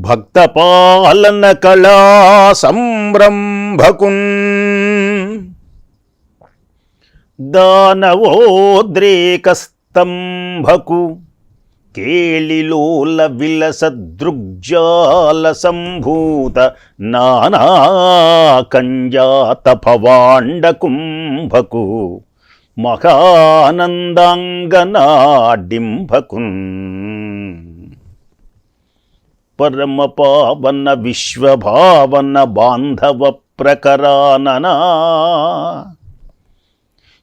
భక్తపాలన కళా సంరంభకున్ దానవోద్రేకస్తంభకు కేళిలోల విలసదృగ్జాల సంభూత నానాకంజాతపవాండకుంభకు భవాండ మహానందాంగనాడింభకున్ పరమ పావన విశ్వభావన బాంధవ ప్రకరాననా.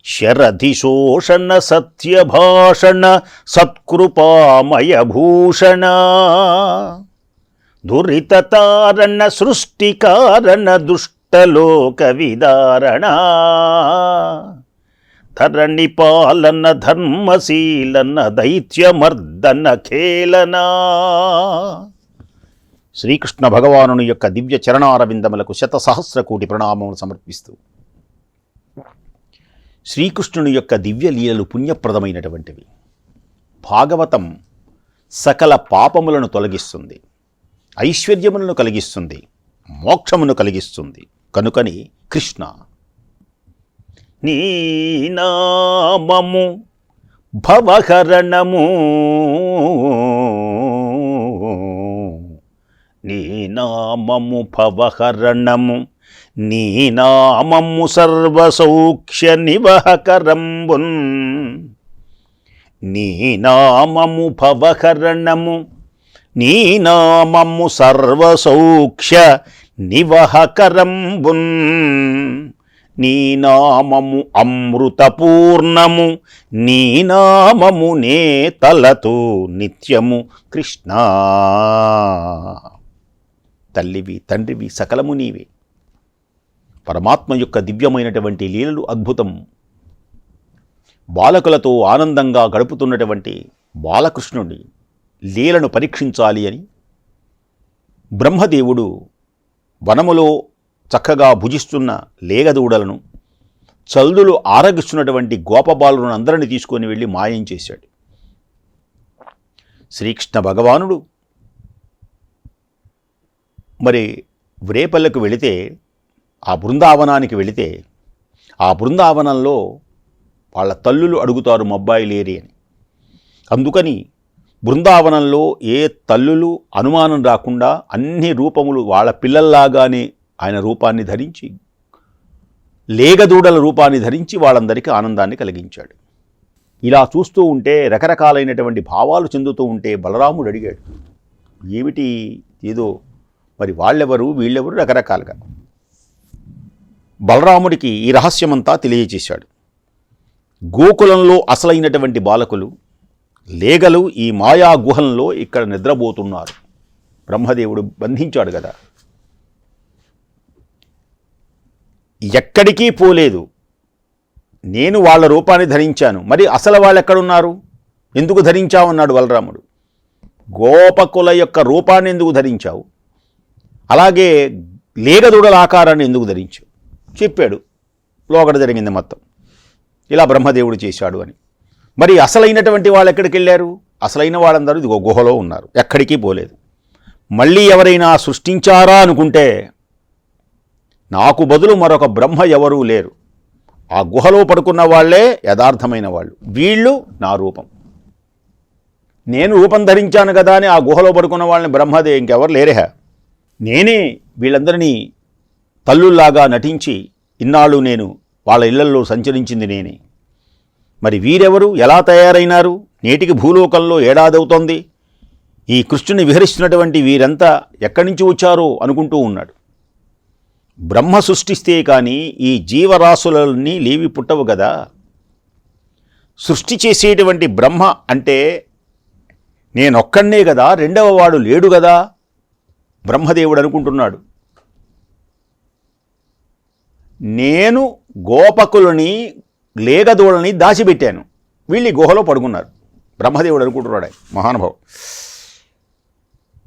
శరధిశోషణ సత్యభాషణ సత్కృపామయ భూషణ. దురితారణ సృష్టికారణ దుష్టలోక విదారణ. ధరణి పాలన ధర్మశీలన దైత్యమర్దన ఖేలనా. శ్రీకృష్ణ భగవానుని యొక్క దివ్య చరణారవిందములకు శతసహస్ర కోటి ప్రణామములు సమర్పిస్తూ శ్రీకృష్ణుని యొక్క దివ్య లీలలు పుణ్యప్రదమైనటువంటివి. భాగవతం సకల పాపములను తొలగిస్తుంది ఐశ్వర్యములను కలిగిస్తుంది మోక్షమును కలిగిస్తుంది. కనుకని కృష్ణ నీ నామము భవహరణము నీ నామము పవహరణము నీ నామము సర్వసౌఖ్య నివహకరంబున్. నీ నామము పవహరణము నీ నామము సర్వసౌఖ్య నివహకరంబున్. నీ నామము అమృతపూర్ణము నీ నామము నే తలతు నిత్యము కృష్ణ. తల్లివి తండ్రివి సకలము నీవే. పరమాత్మ యొక్క దివ్యమైనటువంటి లీలలు అద్భుతం. బాలకులతో ఆనందంగా గడుపుతున్నటువంటి బాలకృష్ణుడి లీలను పరీక్షించాలి అని బ్రహ్మదేవుడు వనములో చక్కగా భుజిస్తున్న లేగదూడలను చల్దులు ఆరగిస్తున్నటువంటి గోపబాలులను అందరిని తీసుకొని వెళ్ళి మాయం చేశాడు. శ్రీకృష్ణ భగవానుడు మరి వ్రేపల్లకు వెళితే ఆ బృందావనానికి వెళితే ఆ బృందావనంలో వాళ్ళ తల్లులు అడుగుతారు మబ్బాయి లేరి అని. అందుకని బృందావనంలో ఏ తల్లులు అనుమానం రాకుండా అన్ని రూపములు వాళ్ళ పిల్లల్లాగానే ఆయన రూపాన్ని ధరించి లేగదూడల రూపాన్ని ధరించి వాళ్ళందరికీ ఆనందాన్ని కలిగించాడు. ఇలా చూస్తూ ఉంటే రకరకాలైనటువంటి భావాలు చెందుతూ ఉంటే బలరాముడు అడిగాడు ఏమిటి ఏదో మరి వాళ్ళెవరు? వీళ్ళెవరు? రకరకాలుగా. బలరాముడికి ఈ రహస్యమంతా తెలియజేశాడు. గోకులంలో అసలైనటువంటి బాలకులు లేగలు ఈ మాయా గుహంలో ఇక్కడ నిద్రపోతున్నారు. బ్రహ్మదేవుడు బంధించాడు కదా. ఎక్కడికి పోలేదు. నేను వాళ్ళ రూపాన్ని ధరించాను. మరి అసలు వాళ్ళు ఎక్కడున్నారు ఎందుకు ధరించావు? అన్నాడు బలరాముడు. గోపకుల యొక్క రూపాన్ని ఎందుకు ధరించావు? అలాగే లేగదూడల ఆకారాన్ని ఎందుకు ధరించు చెప్పాడు. లోగడ జరిగింది మొత్తం. ఇలా బ్రహ్మదేవుడు చేశాడు అని. మరి అసలైనటువంటి వాళ్ళు ఎక్కడికి వెళ్ళారు? అసలైన వాళ్ళందరూ ఇదిగో గుహలో ఉన్నారు. ఎక్కడికి పోలేదు. మళ్ళీ ఎవరైనా సృష్టించారా అనుకుంటే నాకు బదులు మరొక బ్రహ్మ ఎవరూ లేరు. ఆ గుహలో పడుకున్న వాళ్ళే యథార్థమైన వాళ్ళు. వీళ్ళు నా రూపం. నేను రూపం ధరించాను కదా అని ఆ గుహలో పడుకున్న వాళ్ళని బ్రహ్మదే ఇంకెవరు లేరేహా? నేనే వీళ్ళందరినీ తల్లుల్లాగా నటించి ఇన్నాళ్ళు నేను వాళ్ళ ఇళ్ళల్లో సంచరించింది నేనే. మరి వీరెవరు? ఎలా తయారైనారు? నేటికి భూలోకంలో ఏడాదవుతోంది. ఈ కృష్ణుని విహరిస్తున్నటువంటి వీరంతా ఎక్కడి నుంచి వచ్చారో అనుకుంటూ ఉన్నాడు. బ్రహ్మ సృష్టిస్తే కానీ ఈ జీవరాశులన్నీ లేవి పుట్టవు కదా సృష్టి చేసేటువంటి బ్రహ్మ అంటే నేనొక్కడే కదా రెండవ వాడు లేడు కదా బ్రహ్మదేవుడు అనుకుంటున్నాడు. నేను గోపకులని లేగదూడని దాచిపెట్టాను. వీళ్ళు ఈ గుహలో పడుకున్నారు. బ్రహ్మదేవుడు అనుకుంటున్నాడు ఆయన. మహానుభావుడు.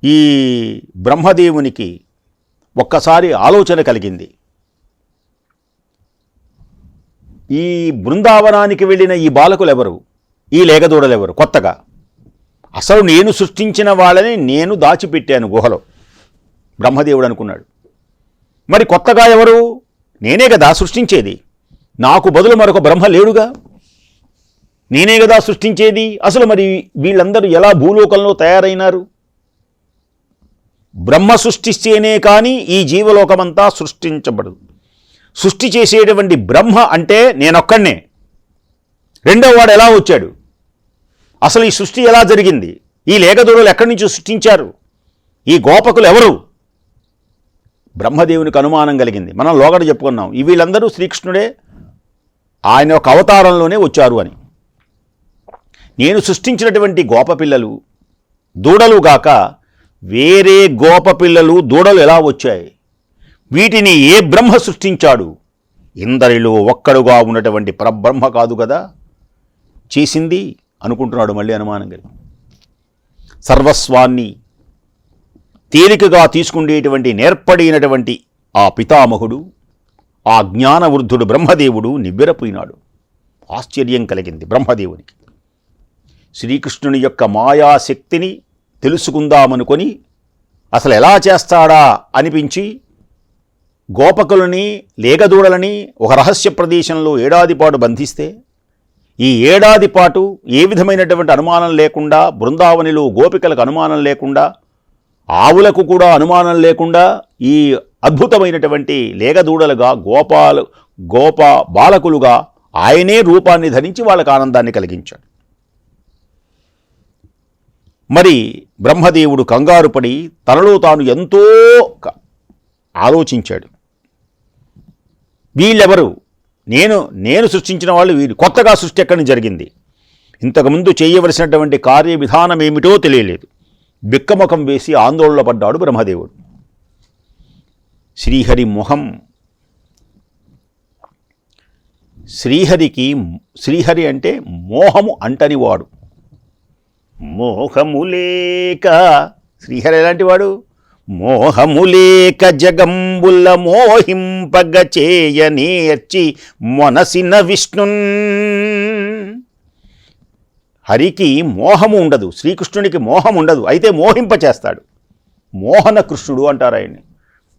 ఈ బ్రహ్మదేవునికి ఒక్కసారి ఆలోచన కలిగింది. ఈ బృందావనానికి వెళ్ళిన ఈ బాలకులు ఎవరు ఈ లేగదూడలు ఎవరు కొత్తగా. అసలు నేను సృష్టించిన వాళ్ళని నేను దాచిపెట్టాను గుహలో. బ్రహ్మదేవుడు అనుకున్నాడు. మరి కొత్తగా ఎవరు? నేనే కదా సృష్టించేది. నాకు బదులు మరొక బ్రహ్మ లేడుగా? నేనే కదా సృష్టించేది? అసలు మరి వీళ్ళందరూ ఎలా భూలోకంలో తయారైనారు? బ్రహ్మ సృష్టిస్తేనే కానీ ఈ జీవలోకమంతా సృష్టించబడదు. సృష్టి చేసేటువంటి బ్రహ్మ అంటే నేనొక్కడినే రెండో వాడు ఎలా వచ్చాడు? అసలు ఈ సృష్టి ఎలా జరిగింది? ఈ లేఖదూడలు ఎక్కడి నుంచి సృష్టించారు? ఈ గోపకులు ఎవరు? బ్రహ్మదేవునికి అనుమానం కలిగింది. మనం లోగడ చెప్పుకున్నాం. ఈ వీళ్ళందరూ శ్రీకృష్ణుడే ఆయన యొక్క అవతారంలోనే వచ్చారు అని. నేను సృష్టించినటువంటి గోపపిల్లలు దూడలు గాక వేరే గోపపిల్లలు దూడలు ఎలా వచ్చాయి? వీటిని ఏ బ్రహ్మ సృష్టించాడు? ఇందరిలో ఒక్కడుగా ఉన్నటువంటి పరబ్రహ్మ కాదు కదా? చేసింది అనుకుంటున్నాడు మళ్ళీ అనుమానం కలిగి. సర్వస్వాన్ని తేలికగా తీసుకుండేటువంటి నేర్పడినటువంటి ఆ పితామహుడు ఆ జ్ఞానవృద్ధుడు బ్రహ్మదేవుడు నివ్వెరపోయినాడు. ఆశ్చర్యం కలిగింది బ్రహ్మదేవునికి. శ్రీకృష్ణుని యొక్క మాయాశక్తిని తెలుసుకుందామనుకొని అసలు ఎలా చేస్తాడా అనిపించి గోపకులని లేగదూడలని ఒక రహస్య ప్రదేశంలో ఏడాది పాటు బంధిస్తే ఈ ఏడాది పాటు ఏ విధమైనటువంటి అనుమానం లేకుండా బృందావనిలో గోపికలకు అనుమానం లేకుండా ఆవులకు కూడా అనుమానం లేకుండా ఈ అద్భుతమైనటువంటి లేగదూడలుగా గోపాలు గోప బాలకులుగా ఆయనే రూపాన్ని ధరించి వాళ్ళకు ఆనందాన్ని కలిగించాడు. మరి బ్రహ్మదేవుడు కంగారు పడి తనలో తాను ఎంతో ఆలోచించాడు. వీళ్ళెవరు? నేను నేను సృష్టించిన వాళ్ళు వీరు. కొత్తగా సృష్టి ఎక్కడి జరిగింది? ఇంతకుముందు చేయవలసినటువంటి కార్య విధానం ఏమిటో తెలియలేదు. బిక్కముఖం వేసి ఆందోళన పడ్డాడు బ్రహ్మదేవుడు. శ్రీహరి మొహం. శ్రీహరికి శ్రీహరి అంటే మోహము అంటనివాడు మోహములేక శ్రీహరి ఎలాంటి వాడు? మోహములేక జగంబుల మోహింపగ చేయ నేర్చి మొనసిన విష్ణున్. హరికి మోహము ఉండదు శ్రీకృష్ణునికి మోహం ఉండదు అయితే మోహింప చేస్తాడు మోహన కృష్ణుడు అంటారు ఆయన్ని.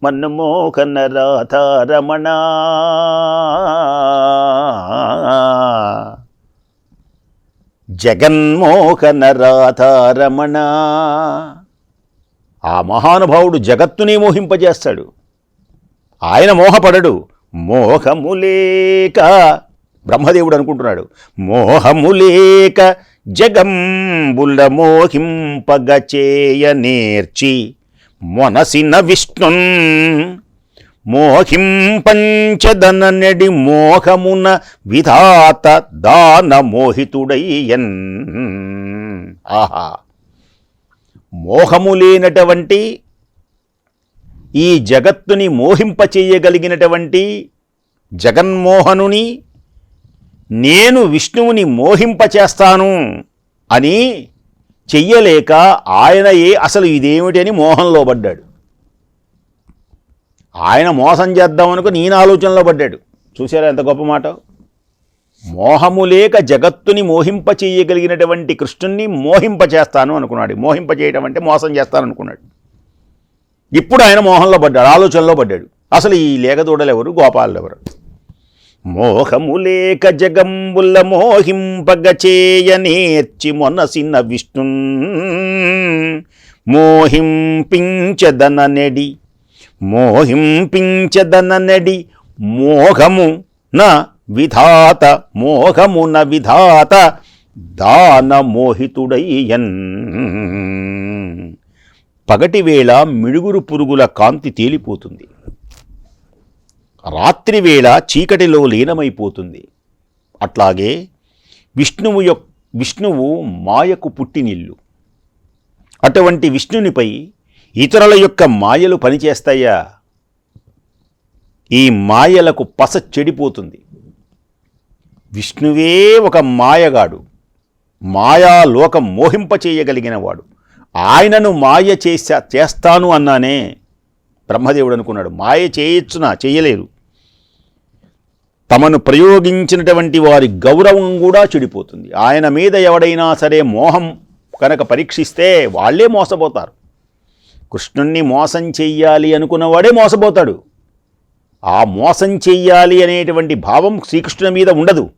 మన్మోహన రాధారమణ జగన్మోహన రాధారమణ ఆ మహానుభావుడు జగత్తుని మోహింపజేస్తాడు. ఆయన మోహపడడు. మోహములేక బ్రహ్మదేవుడు అనుకుంటున్నాడు. మోహములేక జగంబుల మోహింపగ చేయ నేర్చి మొనసిన విష్ణున్ మోహింపంచదన నెడి మోహమున విధాత దాన మోహితుడయ్యన్ ఆహా. మోహము లేనటువంటి ఈ జగత్తుని మోహింపచేయగలిగినటువంటి జగన్మోహనుని నేను విష్ణువుని మోహింపచేస్తాను అని చెయ్యలేక ఆయన ఏ అసలు ఇదేమిటి అని మోహంలో పడ్డాడు. ఆయన మోసం చేద్దామనుకు నేను ఆలోచనలో పడ్డాడు. చూసారా ఎంత గొప్ప మాట? మోహము లేక జగత్తుని మోహింప చేయగలిగినటువంటి కృష్ణుణ్ణి మోహింప చేస్తాను అనుకున్నాడు. మోహింప చేయడం అంటే మోసం చేస్తాను అనుకున్నాడు. ఇప్పుడు ఆయన మోహంలో పడ్డాడు ఆలోచనలో పడ్డాడు. అసలు ఈ లేగదూడలు ఎవరు గోపాలు ఎవరు మోహము లేక జగంబుల మోహింపగచేయ నేర్చి మొనసిన విష్ణు. మోహింపించదన నెడి మోహింపించదన నెడి మోహము న విధాత మోహమున విధాత దాన మోహితుడయ్యన్. పగటివేళ మిడుగురు పురుగుల కాంతి తేలిపోతుంది. రాత్రివేళ చీకటిలో లీనమైపోతుంది. అట్లాగే విష్ణువు యొక్క విష్ణువు మాయకు పుట్టినిల్లు. అటువంటి విష్ణునిపై ఇతరుల యొక్క మాయలు పనిచేస్తాయా? ఈ మాయలకు పస చెడిపోతుంది. విష్ణువే ఒక మాయగాడు. మాయాలోకం మోహింపచేయగలిగినవాడు ఆయనను మాయ చేసా చేస్తాను అన్నానే బ్రహ్మదేవుడు అనుకున్నాడు. మాయ చేయొచ్చునా? చేయలేరు తమను ప్రయోగించినటువంటి వారి గౌరవం కూడా చెడిపోతుంది. ఆయన మీద ఎవడైనా సరే మోహం కనుక పరీక్షిస్తే వాళ్ళే మోసపోతారు. కృష్ణుణ్ణి మోసం చెయ్యాలి అనుకున్నవాడే మోసపోతాడు. ఆ మోసం చెయ్యాలి అనేటువంటి భావం శ్రీకృష్ణుని మీద ఉండదు.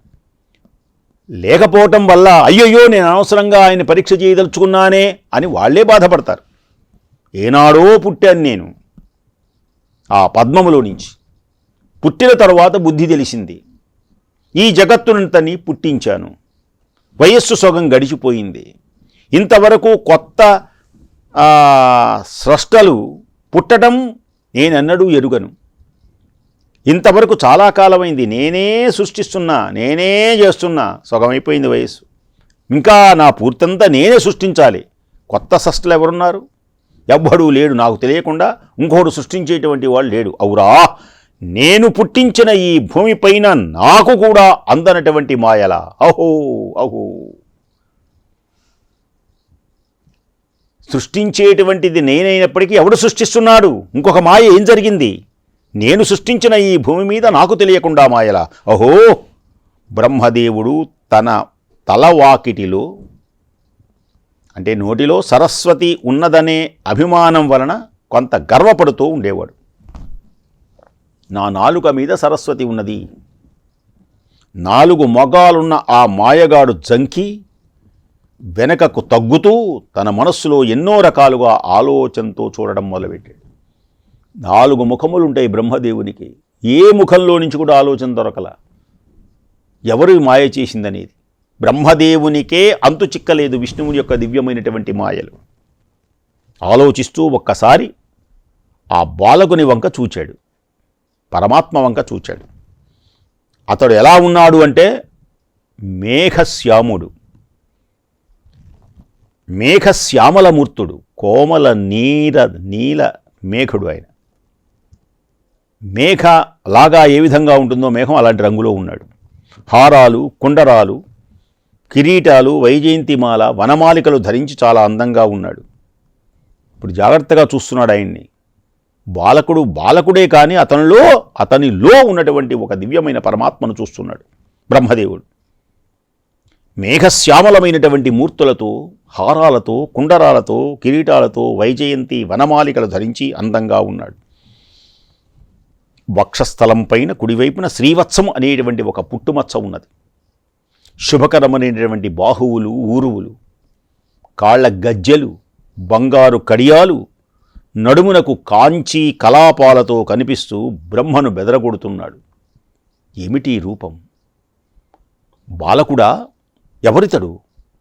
లేకపోవటం వల్ల అయ్యయ్యో నేను అనవసరంగా ఆయన పరీక్ష చేయదలుచుకున్నానే అని వాళ్ళే బాధపడతారు. ఏనాడో పుట్టాను నేను. ఆ పద్మములో నుంచి. పుట్టిన తర్వాత బుద్ధి తెలిసింది. ఈ జగత్తునంతని పుట్టించాను. వయస్సు సొగం గడిచిపోయింది. ఇంతవరకు కొత్త స్రష్టలు పుట్టడం నేనన్నడూ ఎరుగను. ఇంతవరకు చాలా కాలమైంది. నేనే సృష్టిస్తున్నా నేనే చేస్తున్నా సొగమైపోయింది వయస్సు. ఇంకా నా పూర్తంతా నేనే సృష్టించాలి. కొత్త సృష్టిలు ఎవరున్నారు ఎవ్వడూ లేడు నాకు తెలియకుండా ఇంకోడు సృష్టించేటువంటి వాడు లేడు. అవురా నేను పుట్టించిన ఈ భూమిపైన నాకు కూడా అందనటువంటి మాయల. అహో అహో. సృష్టించేటువంటిది నేనైనప్పటికీ ఎవడు సృష్టిస్తున్నాడు? ఇంకొక మాయ ఏం జరిగింది? నేను సృష్టించిన ఈ భూమి మీద నాకు తెలియకుండా మాయల. అహో బ్రహ్మదేవుడు తన తలవాకిటిలో అంటే నోటిలో సరస్వతి ఉన్నదనే అభిమానం వలన కొంత గర్వపడుతూ ఉండేవాడు. నా నాలుక మీద సరస్వతి ఉన్నది. నాలుగు మొగాలున్న ఆ మాయగాడు జంకి వెనకకు తగ్గుతూ తన మనస్సులో ఎన్నో రకాలుగా ఆలోచనతో చూడడం మొదలుపెట్టాడు. నాలుగు ముఖములుంటాయి బ్రహ్మదేవునికి. ఏ ముఖంలో నుంచి కూడా ఆలోచన దొరకల. ఎవరు మాయ చేసిందనేది? బ్రహ్మదేవునికే అంతు చిక్కలేదు విష్ణువుని యొక్క దివ్యమైనటువంటి మాయలు. ఆలోచిస్తూ ఒక్కసారి ఆ బాలకుని వంక చూచాడు. పరమాత్మ వంక చూచాడు. అతడు ఎలా ఉన్నాడు అంటే మేఘశ్యాముడు. మేఘశ్యామలమూర్తుడు కోమల నీల నీల మేఘుడు ఆయన. మేఘ లాగా ఏ విధంగా ఉంటుందో మేఘం అలాంటి రంగులో ఉన్నాడు. హారాలు కుండరాలు కిరీటాలు వైజయంతిమాల వనమాలికలు ధరించి చాలా అందంగా ఉన్నాడు. ఇప్పుడు జాగ్రత్తగా చూస్తున్నాడు ఆయన్ని. బాలకుడు బాలకుడే కానీ అతనిలో అతనిలో ఉన్నటువంటి ఒక దివ్యమైన పరమాత్మను చూస్తున్నాడు. బ్రహ్మదేవుడు. మేఘశ్యామలమైనటువంటి మూర్తులతో హారాలతో కుండరాలతో కిరీటాలతో వైజయంతి వనమాలికలు ధరించి అందంగా ఉన్నాడు. వక్షస్థలం పైన కుడివైపున శ్రీవత్సం అనేటువంటి ఒక పుట్టుమచ్చ ఉన్నది. శుభకరమనేటువంటి బాహువులు ఊరువులు కాళ్ళ గజ్జెలు బంగారు కడియాలు నడుమునకు కాంచి కలాపాలతో కనిపిస్తూ బ్రహ్మను బెదరగొడుతున్నాడు. ఏమిటి రూపం? బాలకుడా ఎవరితడు?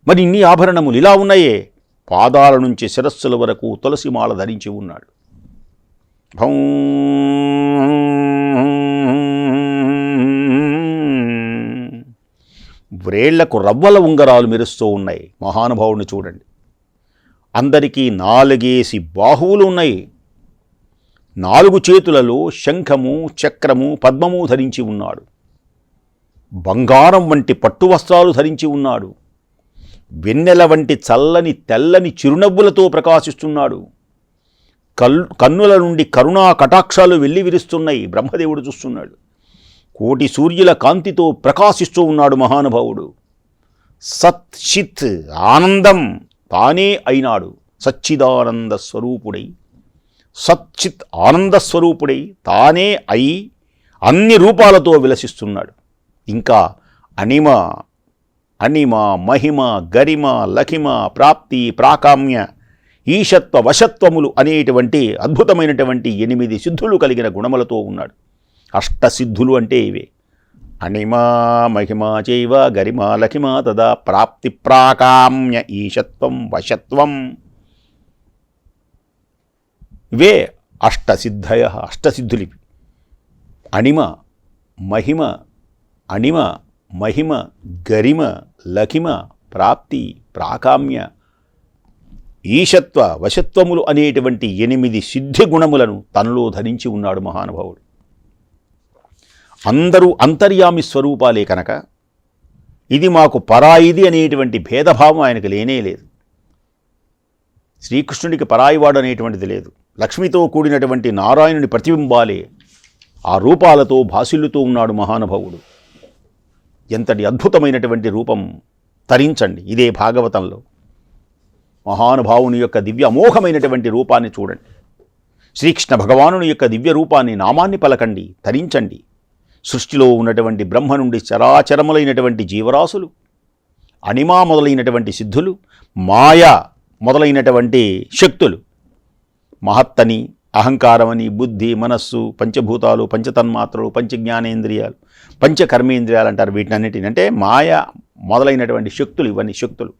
మరి ఇన్ని ఆభరణములు ఇలా ఉన్నాయే? పాదాల నుంచి శిరస్సుల వరకు తులసిమాల ధరించి ఉన్నాడు. భౌం. వ్రేళ్ళకు రవ్వల ఉంగరాలు మెరుస్తూ ఉన్నాయి. మహానుభావుడిని చూడండి. అందరికీ నాలుగేసి బాహువులు ఉన్నాయి. నాలుగు చేతులలో శంఖము చక్రము పద్మము ధరించి ఉన్నాడు. బంగారం వంటి పట్టు వస్త్రాలు ధరించి ఉన్నాడు. వెన్నెల వంటి చల్లని తెల్లని చిరునవ్వులతో ప్రకాశిస్తున్నాడు. కల్ కన్నుల నుండి కరుణా కటాక్షాలు వెళ్ళి విరుస్తున్నాయి. బ్రహ్మదేవుడు చూస్తున్నాడు. కోటి సూర్యుల కాంతితో ప్రకాశిస్తూ ఉన్నాడు మహానుభావుడు. సత్ చిత్ ఆనందం. తానే అయినాడు సచ్చిదానంద స్వరూపుడై. సచ్చిత్ ఆనంద స్వరూపుడై తానే అయి అన్ని రూపాలతో విలసిస్తున్నాడు. ఇంకా అనిమ అనిమ మహిమ గరిమ లఖిమ ప్రాప్తి ప్రాకామ్య ఈశత్వ వశత్వములు అనేటువంటి అద్భుతమైనటువంటి ఎనిమిది సిద్ధులు కలిగిన గుణములతో ఉన్నాడు. అష్టసిద్ధులు అంటే ఇవే. అణిమా మహిమా చైవ గరిమా లఖిమా తదా ప్రాప్తి ప్రాకామ్య ఈశత్వం వశత్వం. ఇవే అష్టసిద్ధయ అష్టసిద్ధులివి. అణిమ మహిమ అణిమ మహిమ గరిమ లఖిమ ప్రాప్తి ప్రాకామ్య ఈశత్వ వశత్వములు అనేటువంటి ఎనిమిది సిద్ధి గుణములను తనలో ధరించి ఉన్నాడు మహానుభావుడు. అందరూ అంతర్యామి స్వరూపాలే కనుక ఇది మాకు పరాయిది అనేటువంటి భేదభావం ఆయనకు లేనే లేదు. శ్రీకృష్ణుడికి పరాయివాడు అనేటువంటిది లేదు. లక్ష్మితో కూడినటువంటి నారాయణుని ప్రతిబింబాలే ఆ రూపాలతో భాసిల్లుతూ ఉన్నాడు మహానుభావుడు. ఎంతటి అద్భుతమైనటువంటి రూపం తరించండి ఇదే భాగవతంలో. మహానుభావుని యొక్క దివ్య అమోఘమైనటువంటి రూపాన్ని చూడండి. శ్రీకృష్ణ భగవానుని యొక్క దివ్య రూపాన్ని నామాన్ని పలకండి తరించండి. సృష్టిలో ఉన్నటువంటి బ్రహ్మ నుండి చరాచరములైనటువంటి జీవరాశులు అనిమా మొదలైనటువంటి సిద్ధులు మాయ మొదలైనటువంటి శక్తులు. మహత్తని అహంకారమని బుద్ధి మనస్సు పంచభూతాలు పంచతన్మాత్రలు పంచజ్ఞానేంద్రియాలు పంచకర్మేంద్రియాలు అంటారు వీటినన్నిటిని అంటే మాయ మొదలైనటువంటి శక్తులు ఇవన్నీ శక్తులు.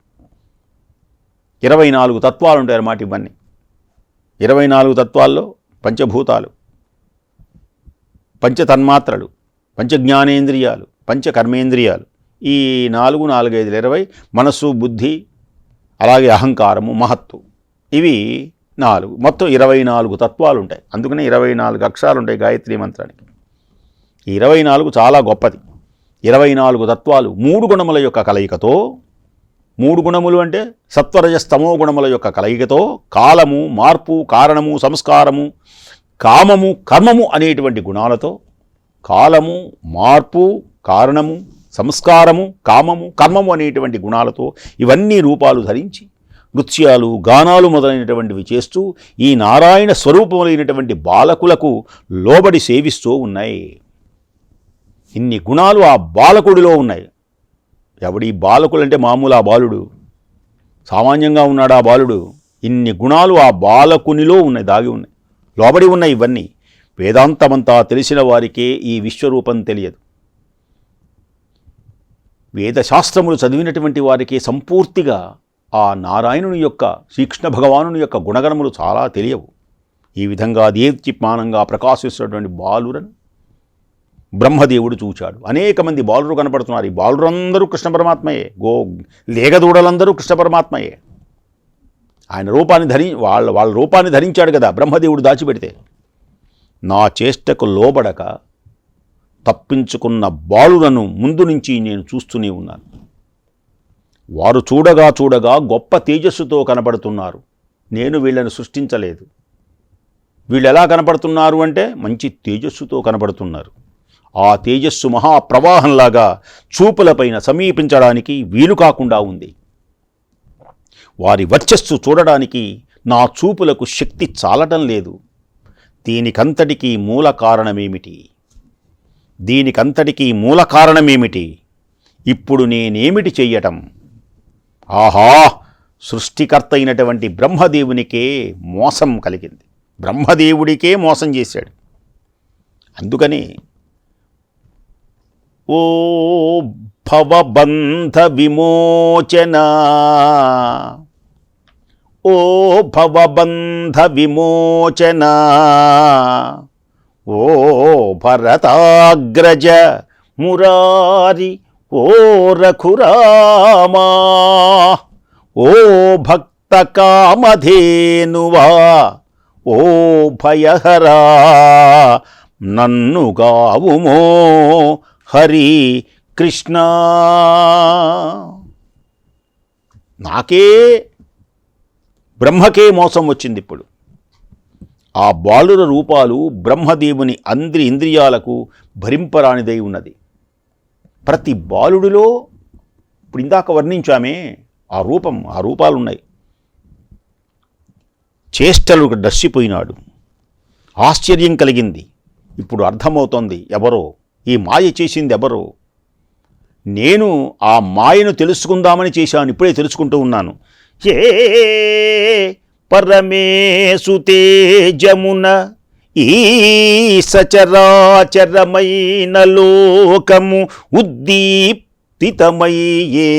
ఇరవై నాలుగు తత్వాలు ఉంటాయి అన్నమాట ఇవన్నీ. ఇరవై నాలుగు తత్వాల్లో పంచభూతాలు పంచతన్మాత్రలు పంచజ్ఞానేంద్రియాలు పంచకర్మేంద్రియాలు. ఈ నాలుగు నాలుగైదు ఇరవై మనస్సు బుద్ధి అలాగే అహంకారము మహత్తు. ఇవి నాలుగు. మొత్తం ఇరవై నాలుగు తత్వాలు ఉంటాయి అందుకనే ఇరవై నాలుగు అక్షరాలు ఉంటాయి గాయత్రి మంత్రానికి. ఇరవై నాలుగు చాలా గొప్పది. ఇరవై నాలుగు తత్వాలు మూడు గుణముల యొక్క కలయికతో మూడు గుణములు అంటే సత్వరజస్తమో గుణముల యొక్క కలయికతో కాలము మార్పు కారణము సంస్కారము కామము కర్మము అనేటువంటి గుణాలతో కాలము మార్పు కారణము సంస్కారము కామము కర్మము అనేటువంటి గుణాలతో ఇవన్నీ రూపాలు ధరించి నృత్యాలు గానాలు మొదలైనటువంటివి చేస్తూ ఈ నారాయణ స్వరూపములైనటువంటి బాలకులకు లోబడి సేవిస్తూ ఉన్నాయి. ఇన్ని గుణాలు ఆ బాలకుడిలో ఉన్నాయి. ఎవడి బాలకులంటే మామూలు ఆ బాలుడు? సామాన్యంగా ఉన్నాడు ఆ బాలుడు. ఇన్ని గుణాలు ఆ బాలకునిలో ఉన్నాయి దాగి ఉన్నాయి. లోబడి ఉన్నాయి ఇవన్నీ. వేదాంతమంతా తెలిసిన వారికే ఈ విశ్వరూపం తెలియదు. వేదశాస్త్రములు చదివినటువంటి వారికి సంపూర్తిగా ఆ నారాయణుని యొక్క శ్రీకృష్ణ భగవానుని యొక్క గుణగణములు చాలా తెలియవు. ఈ విధంగా దేదీప్మానంగా ప్రకాశిస్తున్నటువంటి బాలురను బ్రహ్మదేవుడు చూచాడు. అనేక మంది బాలురు కనపడుతున్నారు. ఈ బాలురందరూ కృష్ణ పరమాత్మయే. గో లేగదూడలందరూ కృష్ణ పరమాత్మయే. ఆయన రూపాన్ని ధరి వాళ్ళ వాళ్ళ రూపాన్ని ధరించాడు కదా బ్రహ్మదేవుడు దాచిపెడితే. నా చేష్టకు లోబడక తప్పించుకున్న బాలులను ముందు నుంచి నేను చూస్తూనే ఉన్నాను. వారు చూడగా చూడగా గొప్ప తేజస్సుతో కనబడుతున్నారు. నేను వీళ్ళని సృష్టించలేదు. వీళ్ళు ఎలా కనపడుతున్నారు అంటే మంచి తేజస్సుతో కనబడుతున్నారు. ఆ తేజస్సు మహాప్రవాహంలాగా చూపులపైన సమీపించడానికి వీలు కాకుండా ఉంది. వారి వర్చస్సు చూడడానికి నా చూపులకు శక్తి చాలటం లేదు. దీనికంతటికీ మూల కారణమేమిటి? దీనికంతటికీ మూల కారణమేమిటి? ఇప్పుడు నేనేమిటి చెయ్యటం? ఆహా! సృష్టికర్త అయినటువంటి బ్రహ్మదేవునికే మోసం కలిగింది. బ్రహ్మదేవుడికే మోసం చేశాడు. అందుకని ఓ భవబంధ విమోచన ఓ భవబంధ విమోచన ఓ భరతాగ్రజ మురారి ఓ రఘురామా ఓ భక్త కామధేనువా ఓ భయహరా నన్ను గావుమో హరి కృష్ణ. నాకే బ్రహ్మకే మోసం వచ్చింది ఇప్పుడు. ఆ బాలుర రూపాలు బ్రహ్మదేవుని అంద్రి ఇంద్రియాలకు భరింపరానిదై ఉన్నది. ప్రతి బాలుడిలో ఇప్పుడు ఇందాక వర్ణించామే ఆ రూపం ఆ రూపాలు ఉన్నాయి చేష్టలు దర్శిపోయినాడు ఆశ్చర్యం కలిగింది. ఇప్పుడు అర్థమవుతోంది ఎవరో ఈ మాయ చేసింది ఎవరో. నేను ఆ మాయను తెలుసుకుందామని చేశాను ఇప్పుడే తెలుసుకుంటూ ఉన్నాను. ఏ పరమేశు తేజమున ఈ సచరాచరమైన లోకము ఉద్దీప్తితమయ్యే.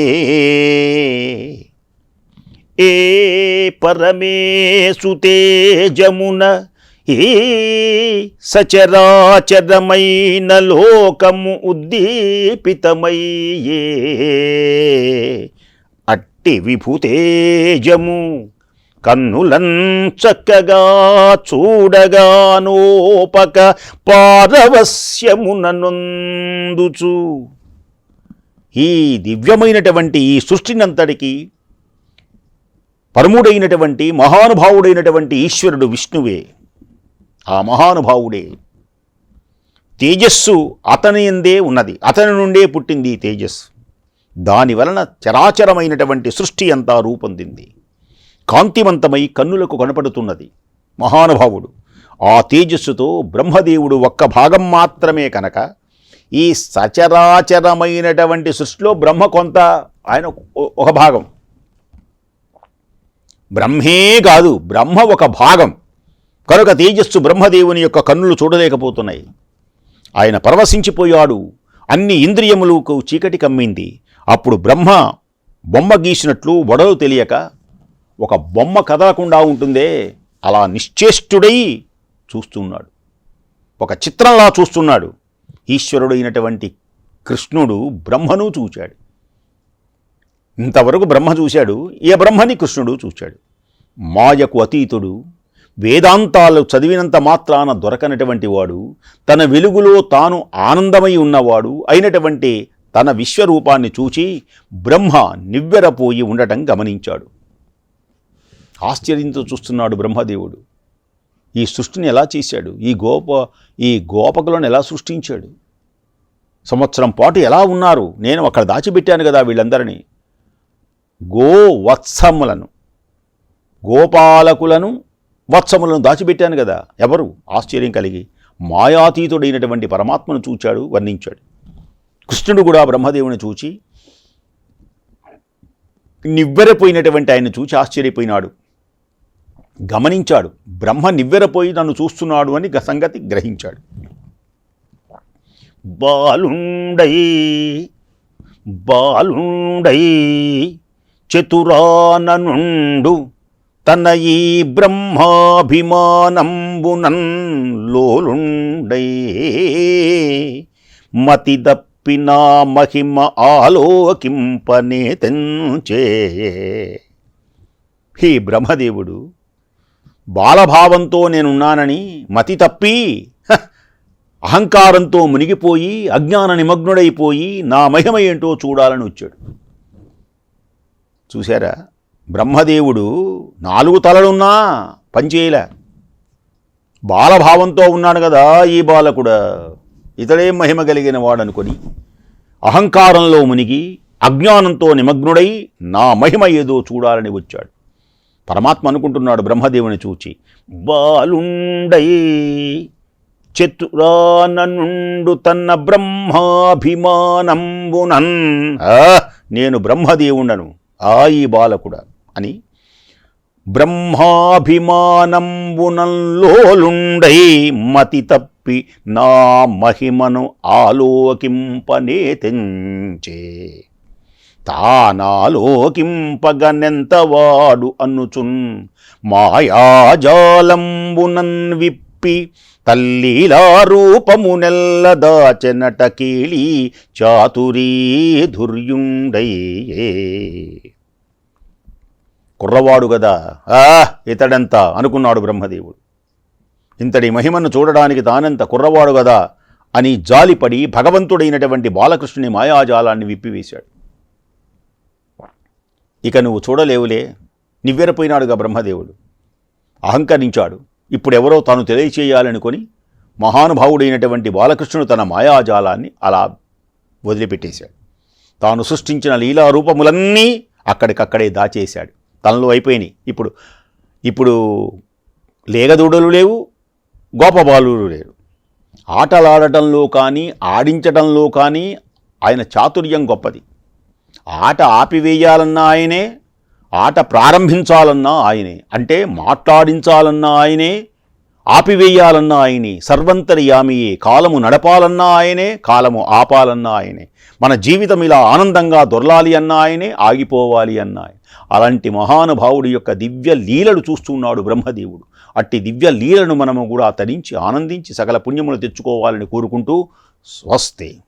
ఏ పరమేశు తేజమున ఏ సచరాచరమైన లోకము ఉద్దీపితమయ్యే అట్టి విభూతేజము కన్నులన్ చక్కగా చూడగా నోపక పారవస్యముననొందుచు ఈ దివ్యమైనటువంటి ఈ సృష్టినంతటికి పరముడైనటువంటి మహానుభావుడైనటువంటి ఈశ్వరుడు విష్ణువే. ఆ మహానుభావుడే. తేజస్సు అతని ఎందే ఉన్నది. అతని నుండే పుట్టింది ఈ తేజస్సు. దాని వలన చరాచరమైనటువంటి సృష్టి అంతా రూపొందింది కాంతివంతమై కన్నులకు కనపడుతున్నది మహానుభావుడు. ఆ తేజస్సుతో బ్రహ్మదేవుడు ఒక్క భాగం మాత్రమే కనుక ఈ సచరాచరమైనటువంటి సృష్టిలో బ్రహ్మ కొంత ఆయన ఒక భాగం. బ్రహ్మే కాదు బ్రహ్మ ఒక భాగం. కనుక తేజస్సు బ్రహ్మదేవుని యొక్క కన్నులు చూడలేకపోతున్నాయి. ఆయన పరవశించిపోయాడు. అన్ని ఇంద్రియములకు చీకటి కమ్మింది. అప్పుడు బ్రహ్మ బొమ్మ గీసినట్లు వడలు తెలియక ఒక బొమ్మ కదలకుండా ఉంటుందే అలా నిశ్చేష్టుడై చూస్తున్నాడు. ఒక చిత్రంలా చూస్తున్నాడు. ఈశ్వరుడైనటువంటి కృష్ణుడు బ్రహ్మను చూచాడు. ఇంతవరకు బ్రహ్మ చూశాడు ఏ బ్రహ్మని కృష్ణుడు చూశాడు మాయకు అతీతుడు వేదాంతాలు చదివినంత మాత్రాన దొరకనటువంటి వాడు తన వెలుగులో తాను ఆనందమై ఉన్నవాడు అయినటువంటి తన విశ్వరూపాన్ని చూచి బ్రహ్మ నివ్వెరపోయి ఉండటం గమనించాడు. ఆశ్చర్యంతో చూస్తున్నాడు బ్రహ్మదేవుడు. ఈ సృష్టిని ఎలా చేశాడు? ఈ గోప ఈ గోపకులను ఎలా సృష్టించాడు? సంవత్సరం పాటు ఎలా ఉన్నారు? నేను అక్కడ దాచిపెట్టాను కదా వీళ్ళందరినీ. గోవత్సములను గోపాలకులను వత్సములను దాచిపెట్టాను కదా. ఎవరు? ఆశ్చర్యం కలిగి మాయాతీతుడైనటువంటి పరమాత్మను చూచాడు వర్ణించాడు. కృష్ణుడు కూడా బ్రహ్మదేవుని చూచి నివ్వెరపోయినటువంటి ఆయన చూచి ఆశ్చర్యపోయినాడు. గమనించాడు బ్రహ్మ నివ్వెరపోయి నన్ను చూస్తున్నాడు అని గ- సంగతి గ్రహించాడు. బాలుండై బాలుండై చతురాననుండు తన ఈ బ్రహ్మాభిమానంబునన్ లోలుండై మతి దప్పిన మహిమ ఆలోకింపనే తెంచే. హీ బ్రహ్మదేవుడు బాలభావంతో నేనున్నానని మతి తప్పి అహంకారంతో మునిగిపోయి అజ్ఞాన నిమగ్నుడైపోయి నా మహిమ ఏంటో చూడాలని వచ్చాడు. చూశారా? బ్రహ్మదేవుడు నాలుగు తలలున్నా పనిచేయలే. బాలభావంతో ఉన్నాడు కదా ఈ బాలకుడా. ఇతడే మహిమ కలిగిన వాడనుకొని అహంకారంలో మునిగి అజ్ఞానంతో నిమగ్నుడై నా మహిమ ఏదో చూడాలని వచ్చాడు. పరమాత్మ అనుకుంటున్నాడు బ్రహ్మదేవుని చూచి బాలుండై చతురాననుండు తన్న బ్రహ్మాభిమానంబునన్. నేను బ్రహ్మదేవుండను ఆ ఈ బాలకుడ? అని బ్రహ్మాభిమానంబునంలోలుండై మతి తప్ప నా మహిమను ఆలోకింపనేతించే. తానాలోకింపగనెంతవాడు అనుచున్ మాయాజాలంబునన్ విప్పి తల్లీలా రూపమునెల్ల దాచెనట కీళి చాతురీ దుర్యుండయ్యే కుర్రవాడు గదా? ఆ ఇతడెంత? అనుకున్నాడు బ్రహ్మదేవుడు. ఇంతటి మహిమను చూడడానికి తానెంత కుర్రవాడు గదా అని జాలిపడి భగవంతుడైనటువంటి బాలకృష్ణుని మాయాజాలాన్ని విప్పివేశాడు. ఇక నువ్వు చూడలేవులే నివ్వెరపోయినాడుగా బ్రహ్మదేవుడు. అహంకరించాడు ఇప్పుడెవరో తాను తెలియచేయాలనుకొని మహానుభావుడైనటువంటి బాలకృష్ణుడు తన మాయాజాలాన్ని అలా వదిలిపెట్టేశాడు. తాను సృష్టించిన లీలారూపములన్నీ అక్కడికక్కడే దాచేశాడు. తనలో అయిపోయినాయి. ఇప్పుడు ఇప్పుడు లేగదూడలు లేవు గోపబాలు లేరు ఆటలాడటంలో కానీ ఆడించటంలో కానీ ఆయన చాతుర్యం గొప్పది. ఆట ఆపివేయాలన్నా ఆయనే ఆట ప్రారంభించాలన్నా ఆయనే అంటే మాట్లాడించాలన్నా ఆయనే ఆపివేయాలన్నా ఆయనే సర్వంతర్యామియే కాలము నడపాలన్నా ఆయనే కాలము ఆపాలన్నా ఆయనే మన జీవితం ఇలా ఆనందంగా దొరలాలి అన్నా ఆయనే ఆగిపోవాలి అన్నా అలాంటి మహానుభావుడి యొక్క దివ్య లీలలు చూస్తున్నాడు బ్రహ్మదేవుడు. అట్టి దివ్య లీలను మనము కూడా తరించి ఆనందించి సకల పుణ్యములు తెచ్చుకోవాలని కోరుకుంటూ స్వస్తి.